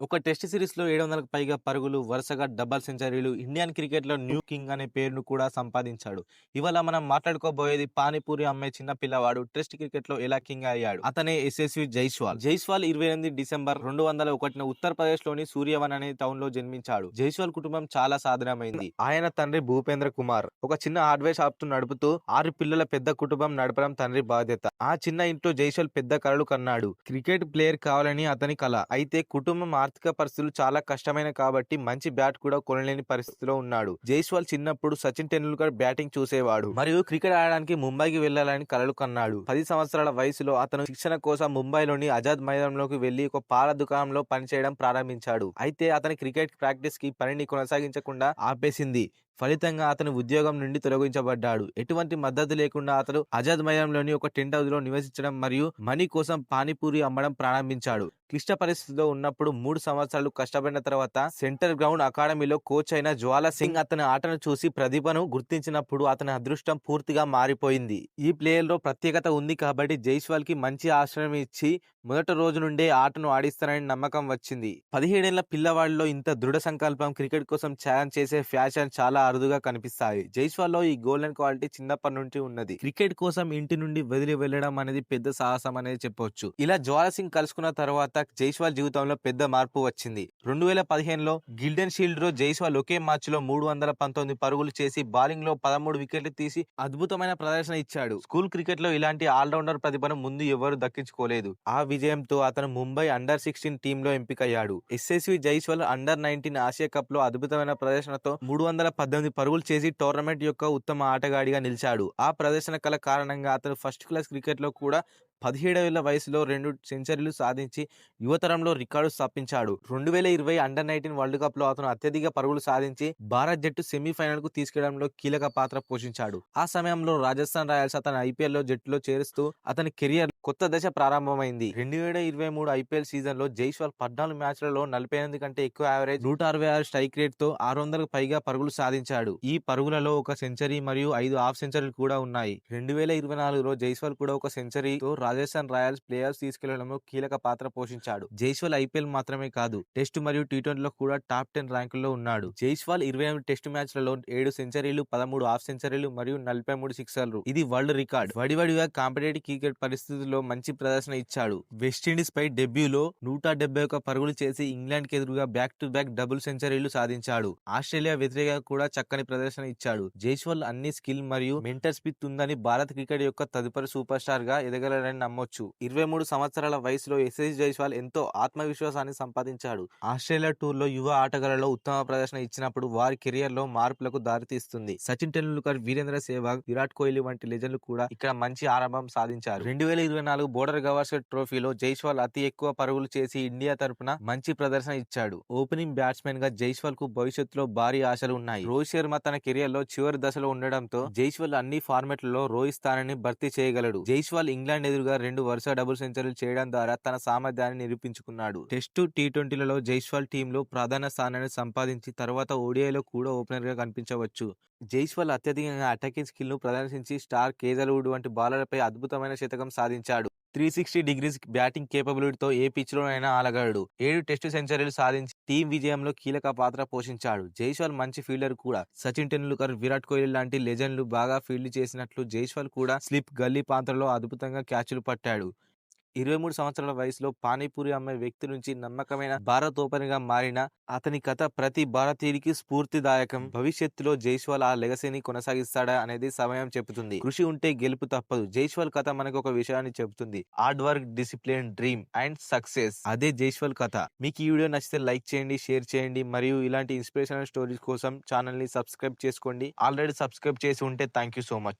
ఒక టెస్ట్ సిరీస్‌లో 700కు పైగా పరుగులు, వరుసగా డబల్ సెంచరీలు, ఇండియన్ క్రికెట్‌లో న్యూ కింగ్ అనే పేరును కూడా సంపాదించాడు. ఇవాళ మనం మాట్లాడుకోబోయేది పానీపూరి అమ్మే చిన్న పిల్లవాడు టెస్ట్ క్రికెట్‌లో ఎలా కింగ్ అయ్యాడు. అతనే యశస్వి జైస్వాల్. జైస్వాల్ 28 డిసెంబర్ 2001న ఉత్తరప్రదేశ్‌లోని సూర్యవన్ అనే టౌన్‌లో జన్మించాడు. జైస్వాల్ కుటుంబం చాలా సాధనమైంది ఆయన తండ్రి భూపేంద్ర కుమార్ ఒక చిన్న హార్డ్వేర్ షాప్ నడుపుతూ ఆరు పిల్లల పెద్ద కుటుంబం నడపడం తండ్రి బాధ్యత. ఆ చిన్న ఇంట్లో జైశల్ పెద్ద కలలు కన్నాడు. క్రికెట్ ప్లేయర్ కావాలని అతని కల. అయితే కుటుంబం ఆర్థిక పరిస్థితులు చాలా కష్టమైన కాబట్టి మంచి బ్యాట్ కూడా కొనలేని పరిస్థితిలో ఉన్నాడు. జైస్వాల్ చిన్నప్పుడు సచిన్ టెండూల్కర్ బ్యాటింగ్ చూసేవాడు మరియు క్రికెట్ ఆడడానికి ముంబైకి వెళ్ళాలని కలలు కన్నాడు. పది సంవత్సరాల వయసులో అతను శిక్షణ కోసం ముంబైలోని ఆజాద్ మైదానంలోకి వెళ్ళి ఒక పాల దుకాణంలో పనిచేయడం ప్రారంభించాడు. అయితే అతని క్రికెట్ ప్రాక్టీస్కి పనిని కొనసాగించకుండా ఆపేసింది. ఫలితంగా అతను ఉద్యోగం నుండి తొలగించబడ్డాడు. ఎటువంటి మద్దతు లేకుండా అతను ఆజాద్ మైదానంలోని ఒక టెంట్ హౌస్‌లో నివసించడం మరియు మనీ కోసం పానీపూరి అమ్మడం ప్రారంభించాడు. క్లిష్ట పరిస్థితిలో ఉన్నప్పుడు మూడు సంవత్సరాలు కష్టపడిన తర్వాత సెంటర్ గ్రౌండ్ అకాడమీలో కోచ్ అయిన జ్వాల సింగ్ అతని ఆటను చూసి ప్రతిభను గుర్తించినప్పుడు అతని అదృష్టం పూర్తిగా మారిపోయింది. ఈ ప్లేయర్‌లో ప్రత్యేకత ఉంది కాబట్టి జైస్వాల్‌కి మంచి ఆశ్రయం ఇచ్చి మొదటి రోజు నుండే ఆటను ఆడిస్తానని నమ్మకం వచ్చింది. పదిహేడేళ్ళ పిల్లవాడిలో ఇంత దృఢ సంకల్పం, క్రికెట్ కోసం ఛాలెంజ్ చేసే ఫ్యాషన్ చాలా అరుదుగా కనిపిస్తాయి. జైస్వాల్‌లో ఈ గోల్డెన్ క్వాలిటీ చిన్నప్పటి నుండి ఉన్నది. క్రికెట్ కోసం ఇంటి నుండి వదిలి వెళ్ళడం అనేది పెద్ద సాహసం అనేది చెప్పొచ్చు. ఇలా జ్వాలా సింగ్ కలుసుకున్న తర్వాత జైస్వాల్ జీవితంలో పెద్ద మార్పు వచ్చింది. 2015లో గిల్డెన్ షీల్డ్‌లో జైస్వాల్ ఒకే మార్చిలో మూడు వందల పంతొమ్మిది పరుగులు చేసి బౌలింగ్‌లో 13 వికెట్లు తీసి అద్భుతమైన ప్రదర్శన ఇచ్చాడు. స్కూల్ క్రికెట్‌లో ఇలాంటి ఆల్రౌండర్ ప్రతిభను ముందు ఎవరూ దక్కించుకోలేదు. ఆ విజయంతో అతను ముంబై అండర్ సిక్స్టీన్ టీంలో ఎంపికయ్యాడు. Yashasvi Jaiswal under nineteen Asia కప్‌లో అద్భుతమైన ప్రదర్శనతో 318 పరుగులు చేసి టోర్నమెంట్ యొక్క ఉత్తమ ఆటగాడిగా నిలిచాడు. ఆ ప్రదర్శన కల కారణంగా అతను ఫస్ట్ క్లాస్ క్రికెట్‌లో కూడా పదిహేడేళ్ళ వయసులో రెండు సెంచరీలు సాధించి యువతరంలో రికార్డు స్థాపించాడు. 2020 అండర్ నైన్టీన్ వరల్డ్ కప్‌లో అతను అత్యధిక పరుగులు సాధించి భారత్ జట్టు సెమీఫైనల్కు తీసుకెళ్ళడంలో కీలక పాత్ర పోషించాడు. ఆ సమయంలో రాజస్థాన్ రాయల్స్ అతను ఐపీఎల్లో జట్టులో చేరుస్తూ అతని కెరియర్ కొత్త దశ ప్రారంభమైంది. 2023 ఐపీఎల్ సీజన్‌లో జైస్వాల్ 14 మ్యాచ్‌లలో 48 కంటే ఎక్కువ యావరేజ్, 166 స్ట్రైక్ రేట్‌తో 600కు పైగా పరుగులు సాధించాడు. ఈ పరుగులలో ఒక సెంచరీ మరియు ఐదు హాఫ్ సెంచరీలు కూడా ఉన్నాయి. 2024లో జైస్వాల్ కూడా ఒక సెంచరీతో రాజస్థాన్ రాయల్స్ ప్లేయర్స్ తీసుకెళ్ళడంలో కీలక పాత్ర పోషించాడు. జైస్వాల్ ఐపీఎల్ మాత్రమే కాదు టెస్ట్ మరియు టీ20లో కూడా టాప్ టెన్ ర్యాంకుల్లో ఉన్నాడు. జైస్వాల్ 28 టెస్ట్ మ్యాచ్‌లలో ఏడు సెంచరీలు, 13 హాఫ్ సెంచరీలు మరియు 43 సిక్సర్లు. ఇది వరల్డ్ రికార్డ్. వడివడిగా కాంపిటేటివ్ క్రికెట్ పరిస్థితులు లో మంచి ప్రదర్శన ఇచ్చాడు. వెస్టిండీస్ పై డెబ్యూలో 171 పరుగులు చేసి ఇంగ్లాండ్‌కి ఎదురుగా బ్యాక్ టు బ్యాక్ డబుల్ సెంచరీలు సాధించాడు. ఆస్ట్రేలియా వ్యతిరేకంగా కూడా చక్కని ప్రదర్శన ఇచ్చాడు. జైస్వాల్ అన్ని స్కిల్ మరియు మెంటల్ స్పిత్ ఉందని భారత క్రికెట్ యొక్క తదుపరి సూపర్ స్టార్గా ఎదగలరని నమ్మొచ్చు. 23 సంవత్సరాల వయసులో ఎస్ఎస్ జైస్వాల్ ఎంతో ఆత్మవిశ్వాసాన్ని సంపాదించాడు. ఆస్ట్రేలియా టూర్‌లో యువ ఆటగాళ్ళలో ఉత్తమ ప్రదర్శన ఇచ్చినప్పుడు వారి కెరియర్‌లో మార్పులకు దారితీస్తుంది. సచిన్ టెండూల్కర్, వీరేంద్ర సెహ్వాగ్, విరాట్ కోహ్లీ వంటి లెజెండ్లు కూడా ఇక్కడ మంచి ఆరంభం సాధించారు. రెండు వేల ఇరవై 2024 బోర్డర్ గవాస్కర్ ట్రోఫీలో జైస్వాల్ అతి ఎక్కువ పరుగులు చేసి ఇండియా తరపున మంచి ప్రదర్శన ఇచ్చాడు. ఓపెనింగ్ బ్యాట్స్మెన్గా జైస్వాల్కు భవిష్యత్తులో భారీ ఆశలు ఉన్నాయి. రోహిత్ శర్మ తన కెరియర్లో చివరి దశలో ఉండడంతో జైస్వాల్ అన్ని ఫార్మెట్లలో రోహిత్ స్థానాన్ని భర్తీ చేయగలడు. జైస్వాల్ ఇంగ్లాండ్ ఎదురుగా రెండు వరుస డబుల్ సెంచరీలు చేయడం ద్వారా తన సామర్థ్యాన్ని నిరూపించుకున్నాడు. టెస్టు, టీ20లలో జైస్వాల్ టీంలో ప్రధాన స్థానాన్ని సంపాదించి తర్వాత ఓడిఐలో కూడా ఓపెనర్‌గా కనిపించవచ్చు. జైస్వాల్ అత్యధికంగా అటాకింగ్ స్కిల్‌ను ప్రదర్శించి స్టార్ కేజల్వుడ్ వంటి బాలర్లపై అద్భుతమైన శతకం సాధించారు సాధించాడు. 360 డిగ్రీస్ బ్యాటింగ్ కేపబిలిటీతో ఏ పిచ్‌లోనైనా ఆలగాడు ఏడు టెస్టు సెంచరీలు సాధించి టీం విజయంలో కీలక పాత్ర పోషించాడు. జైస్వాల్ మంచి ఫీల్డర్ కూడా. సచిన్ టెండూల్కర్, విరాట్ కోహ్లీ లాంటి లెజెండ్లు బాగా ఫీల్డ్ చేసినట్లు జైస్వాల్ కూడా స్లిప్, గల్లీ పాత్రలో అద్భుతంగా క్యాచ్లు పట్టాడు. 23 సంవత్సరాల వయసులో పానీపూరి అమ్మే వ్యక్తి నుంచి నమ్మకమైన భారత్ ఓపెన్గా మారిన అతని కథ ప్రతి భారతీయుడికి స్ఫూర్తిదాయకం. భవిష్యత్తులో జైస్వాల్ ఆ లెగసీని కొనసాగిస్తాడా అనేది సమయం చెబుతుంది. కృషి ఉంటే గెలుపు తప్పదు. జైస్వాల్ కథ మనకు ఒక విషయాన్ని చెబుతుంది. Hard work, discipline, dream and success. అదే జైస్వాల్ కథ. మీకు ఈ వీడియో నచ్చితే లైక్ చేయండి, షేర్ చేయండి మరియు ఇలాంటి ఇన్స్పిరేషనల్ స్టోరీస్ కోసం ఛానల్‌ని సబ్స్క్రైబ్ చేసుకోండి. ఆల్రెడీ సబ్స్క్రైబ్ చేసి ఉంటే థ్యాంక్ యూ సో మచ్.